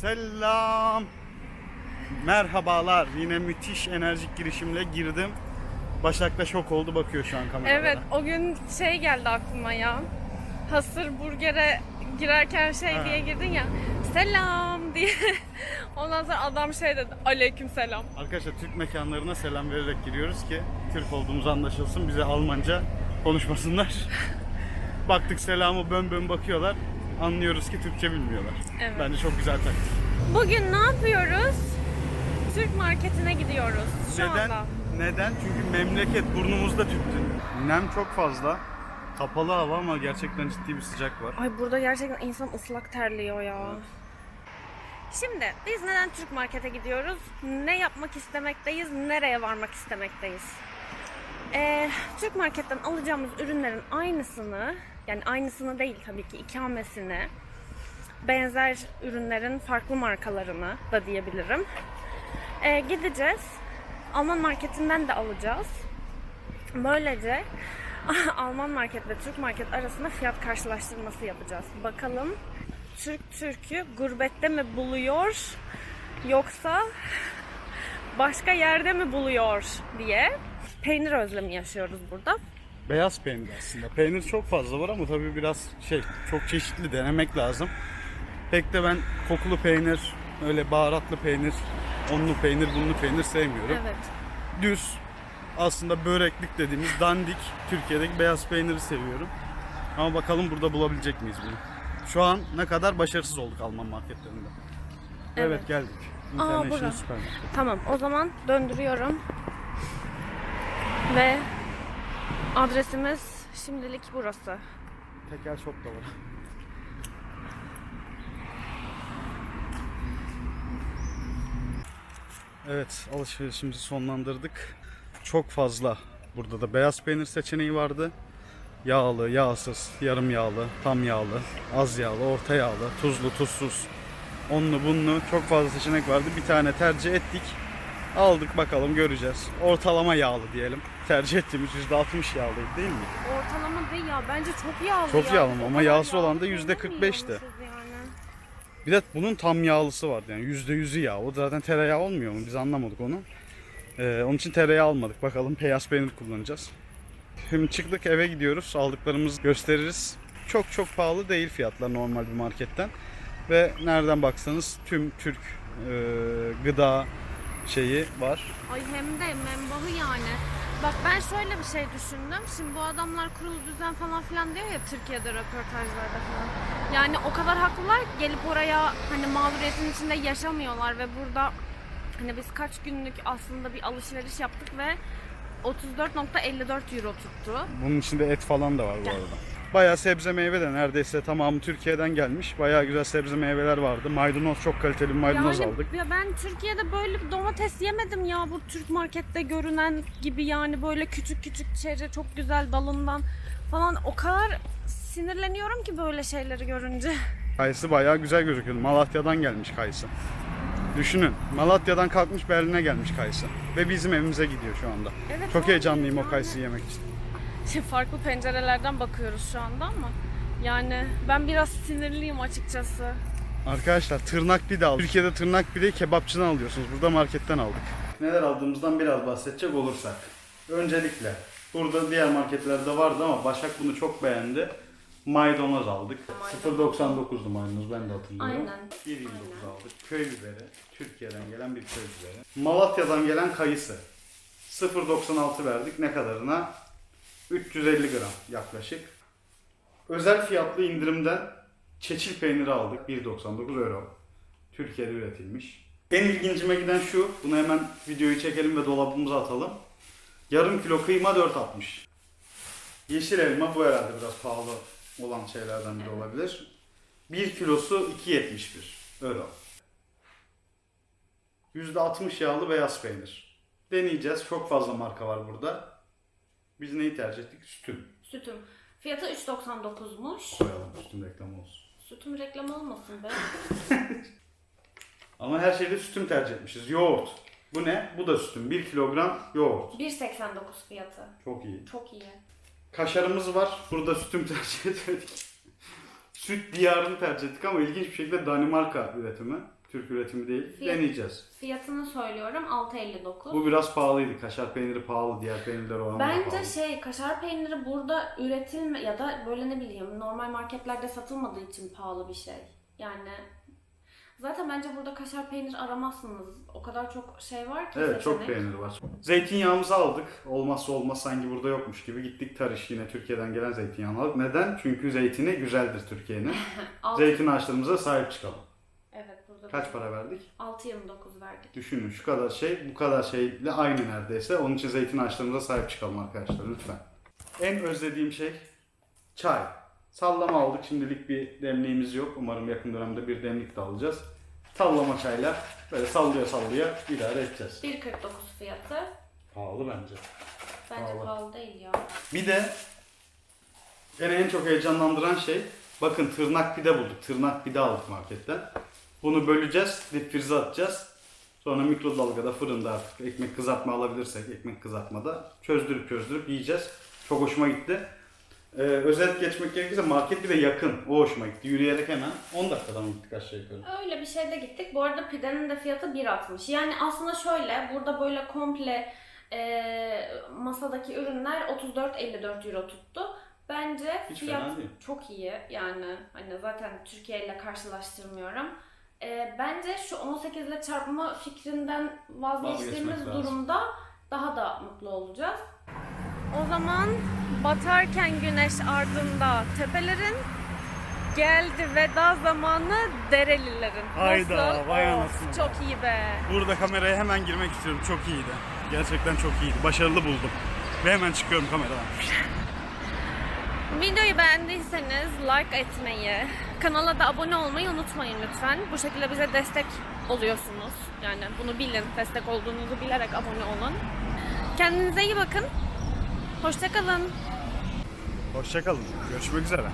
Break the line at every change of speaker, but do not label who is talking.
Selam. Merhabalar. Yine müthiş enerjik girişimle girdim. Başak da şok oldu bakıyor şu an kameralara.
Evet o gün şey geldi aklıma ya. Hasır burgere girerken şey
Ha.
diye girdin ya. Selam diye. Ondan sonra adam şey dedi. Aleyküm selam.
Arkadaşlar Türk mekanlarına selam vererek giriyoruz ki Türk olduğumuz anlaşılsın. Bize Almanca konuşmasınlar. Baktık selamı bön bön bakıyorlar. Anlıyoruz ki Türkçe bilmiyorlar.
Evet.
Bence çok güzel taktik.
Bugün ne yapıyoruz? Türk marketine gidiyoruz şu
Neden?
anda.
Neden? Çünkü memleket burnumuzda tüttü. Nem çok fazla. Kapalı hava ama gerçekten ciddi bir sıcak var.
Ay burada gerçekten insan ıslak terliyor ya. Şimdi biz neden Türk markete gidiyoruz? Ne yapmak istemekteyiz? Nereye varmak istemekteyiz? Ee, Türk marketten alacağımız ürünlerin aynısını, yani aynısını değil tabii ki ikamesini, benzer ürünlerin farklı markalarını da diyebilirim. Ee, gideceğiz. Alman marketinden de alacağız. Böylece Alman market ve Türk market arasında fiyat karşılaştırması yapacağız. Bakalım Türk Türk'ü gurbette mi buluyor yoksa başka yerde mi buluyor diye peynir özlemi yaşıyoruz burada.
Beyaz peynir aslında. Peynir çok fazla var ama tabii biraz şey çok çeşitli denemek lazım. Pek de ben kokulu peynir, öyle baharatlı peynir, onlu peynir, bunlu peynir sevmiyorum.
Evet.
Düz aslında böreklik dediğimiz dandik Türkiye'deki beyaz peyniri seviyorum. Ama bakalım burada bulabilecek miyiz bunu? Şu an ne kadar başarısız olduk Alman marketlerinde. Evet,
Evet.
geldik.
Aa,
International
bura.
Supermarket.
Tamam o zaman döndürüyorum. Ve adresimiz şimdilik burası.
Tekel shop da var. Evet alışverişimizi sonlandırdık. Çok fazla burada da beyaz peynir seçeneği vardı. Yağlı, yağsız, yarım yağlı, tam yağlı, az yağlı, orta yağlı, tuzlu, tuzsuz, onlu, bunlu çok fazla seçenek vardı. Bir tane tercih ettik. Aldık bakalım göreceğiz. Ortalama yağlı diyelim. Tercih ettiğimiz %60 yağlıydı değil mi?
Ortalama değil ya bence çok yağlı
Çok
ya.
yağlı ama yağsız
yağlı
olan da
peynir mi
%45'ti.
yiyormuşuz Yani.
Bir de bunun tam yağlısı vardı yani yüzde yüzü yağ. O zaten tereyağı olmuyor mu? Biz anlamadık onu. Ee, onun için tereyağı almadık. Bakalım beyaz peynir kullanacağız. Şimdi çıktık eve gidiyoruz. Aldıklarımızı gösteririz. Çok çok pahalı değil fiyatlar normal bir marketten. Ve nereden baksanız tüm Türk e, gıda şeyi var.
Ay hem de membahı yani. Bak ben şöyle bir şey düşündüm. Şimdi bu adamlar kurulu düzen falan filan diyor ya Türkiye'de röportajlarda falan. Yani o kadar haklılar ki gelip oraya hani mağduriyetin içinde yaşamıyorlar ve burada hani biz kaç günlük aslında bir alışveriş yaptık ve 34.54 euro tuttu.
Bunun içinde et falan da var bu arada. Bayağı sebze meyve de neredeyse tamamı Türkiye'den gelmiş. Bayağı güzel sebze meyveler vardı. Maydanoz çok kaliteli bir maydanoz
yani
aldık.
ya ben Türkiye'de böyle bir domates yemedim ya bu Türk markette görünen gibi yani böyle küçük küçük çeri çok güzel dalından falan o kadar sinirleniyorum ki böyle şeyleri görünce.
Kayısı bayağı güzel gözüküyordu. Malatya'dan gelmiş kayısı. Düşünün. Malatya'dan kalkmış Berlin'e gelmiş kayısı. Ve bizim evimize gidiyor şu anda.
Evet,
Çok heyecanlıyım o
yani.
kayısıyı yemek için.
Farklı pencerelerden bakıyoruz şu anda ama yani ben biraz sinirliyim açıkçası.
Arkadaşlar tırnak pide aldık. Türkiye'de tırnak pideyi kebapçıdan alıyorsunuz. Burada marketten aldık. Neler aldığımızdan biraz bahsedecek olursak. Öncelikle burada diğer marketlerde vardı ama Başak bunu çok beğendi. Maydanoz aldık. 0.99'du maydanoz ben de hatırlıyorum.
Aynen.
1.29 aldık. Köy biberi. Türkiye'den gelen bir köy biberi. Malatya'dan gelen kayısı. 0.96 verdik. Ne kadarına? 350 gram yaklaşık. Özel fiyatlı indirimden çeçil peyniri aldık. 1.99 euro. Türkiye'de üretilmiş. En ilgincime giden şu. Bunu hemen videoyu çekelim ve dolabımıza atalım. Yarım kilo kıyma 4.60. Yeşil elma bu herhalde biraz pahalı olan şeylerden biri olabilir. 1 kilosu 2.71 euro. %60 yağlı beyaz peynir. Deneyeceğiz. Çok fazla marka var burada. Biz neyi tercih ettik? Sütüm.
Sütüm. Fiyatı 3.99'muş.
Koyalım sütüm reklamı olsun.
Sütüm reklam olmasın be.
Ama her şeyde sütüm tercih etmişiz. Yoğurt. Bu ne? Bu da sütüm. 1 kilogram yoğurt.
1.89 fiyatı.
Çok iyi.
Çok iyi.
Kaşarımız var. Burada sütüm tercih etmedik. Süt diyarını tercih ettik ama ilginç bir şekilde Danimarka üretimi. Türk üretimi değil.
Fiyat-
Deneyeceğiz.
Fiyatını söylüyorum 6.59.
Bu biraz pahalıydı. Kaşar peyniri pahalı. Diğer peynirler oranla
Bence
pahalı.
şey kaşar peyniri burada üretilme ya da böyle ne bileyim normal marketlerde satılmadığı için pahalı bir şey. Yani zaten bence burada kaşar peynir aramazsınız. O kadar çok şey var ki
Evet çok
seçenek.
peynir var. Zeytinyağımızı aldık. Olmazsa olmaz sanki burada yokmuş gibi. Gittik Tarış yine Türkiye'den gelen zeytinyağını aldık. Neden? Çünkü zeytini güzeldir Türkiye'nin. Zeytin ağaçlarımıza sahip çıkalım. Kaç para verdik?
6.29 verdik.
Düşünün şu kadar şey bu kadar şeyle aynı neredeyse. Onun için zeytin ağaçlarımıza sahip çıkalım arkadaşlar lütfen. En özlediğim şey çay. Sallama aldık. Şimdilik bir demliğimiz yok. Umarım yakın dönemde bir demlik de alacağız. Sallama çaylar. Böyle sallaya sallaya idare edeceğiz.
1.49 fiyatı.
Pahalı bence.
Bence
Pahalı.
pahalı değil ya.
Bir de beni en çok heyecanlandıran şey bakın tırnak pide bulduk. Tırnak pide aldık marketten. Bunu böleceğiz, dip frize atacağız. Sonra mikrodalgada, fırında artık ekmek kızartma alabilirsek ekmek kızartmada çözdürüp çözdürüp yiyeceğiz. Çok hoşuma gitti. Ee, özet geçmek gerekirse market bir de yakın. O hoşuma gitti. Yürüyerek hemen 10 dakikadan gittik aşağı yukarı.
Öyle bir şeyde gittik. Bu arada pidenin de fiyatı 1.60. Yani aslında şöyle burada böyle komple e, masadaki ürünler 34-54 euro tuttu. Bence
Hiç
fiyat çok iyi. Yani hani zaten Türkiye ile karşılaştırmıyorum. E, bence şu 18 ile çarpma fikrinden vazgeçtiğimiz
Vazgeçmek lazım.
durumda daha da mutlu olacağız. O zaman batarken güneş ardında tepelerin geldi veda zamanı Derelilerin.
Hayda,
Nasıl?
vay
Of,
anasını.
Çok iyi be.
Burada kameraya hemen girmek istiyorum. Çok iyiydi. Gerçekten çok iyiydi. Başarılı buldum. Ve hemen çıkıyorum kameradan.
Videoyu beğendiyseniz like etmeyi, kanala da abone olmayı unutmayın lütfen. Bu şekilde bize destek oluyorsunuz. Yani bunu bilin, destek olduğunuzu bilerek abone olun. Kendinize iyi bakın. Hoşçakalın.
Hoşçakalın. Görüşmek üzere.